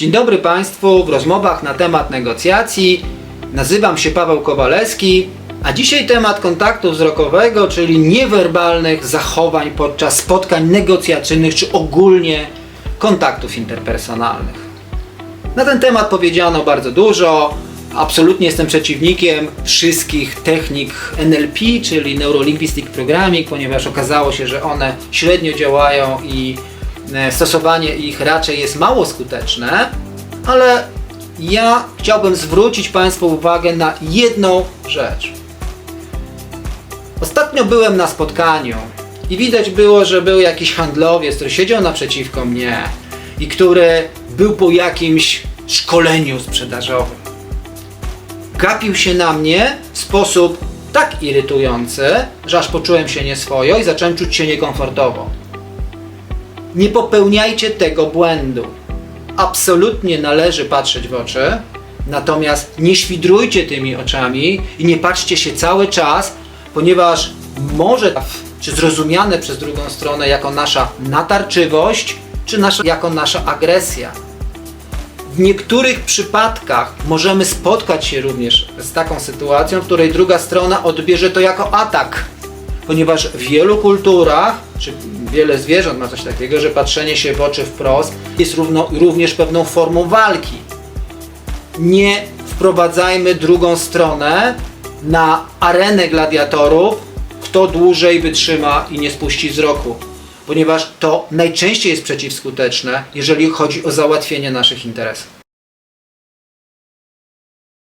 Dzień dobry Państwu w rozmowach na temat negocjacji. Nazywam się Paweł Kowalewski, a dzisiaj temat kontaktu wzrokowego, czyli niewerbalnych zachowań podczas spotkań negocjacyjnych czy ogólnie kontaktów interpersonalnych. Na ten temat powiedziano bardzo dużo. Absolutnie jestem przeciwnikiem wszystkich technik NLP, czyli Neurolinguistic Programming, ponieważ okazało się, że one średnio działają i stosowanie ich raczej jest mało skuteczne, ale ja chciałbym zwrócić Państwu uwagę na jedną rzecz. Ostatnio byłem na spotkaniu i widać było, że był jakiś handlowiec, który siedział naprzeciwko mnie i który był po jakimś szkoleniu sprzedażowym. Gapił się na mnie w sposób tak irytujący, że aż poczułem się nieswojo i zacząłem czuć się niekomfortowo. Nie popełniajcie tego błędu. Absolutnie należy patrzeć w oczy, natomiast nie świdrujcie tymi oczami i nie patrzcie się cały czas, ponieważ może czy zrozumiane przez drugą stronę jako nasza natarczywość, czy nasza, jako nasza agresja. W niektórych przypadkach możemy spotkać się również z taką sytuacją, w której druga strona odbierze to jako atak, ponieważ w wielu kulturach, czy wiele zwierząt ma coś takiego, że patrzenie się w oczy wprost jest równo, również pewną formą walki. Nie wprowadzajmy drugą stronę na arenę gladiatorów, kto dłużej wytrzyma i nie spuści wzroku, ponieważ to najczęściej jest przeciwskuteczne, jeżeli chodzi o załatwienie naszych interesów.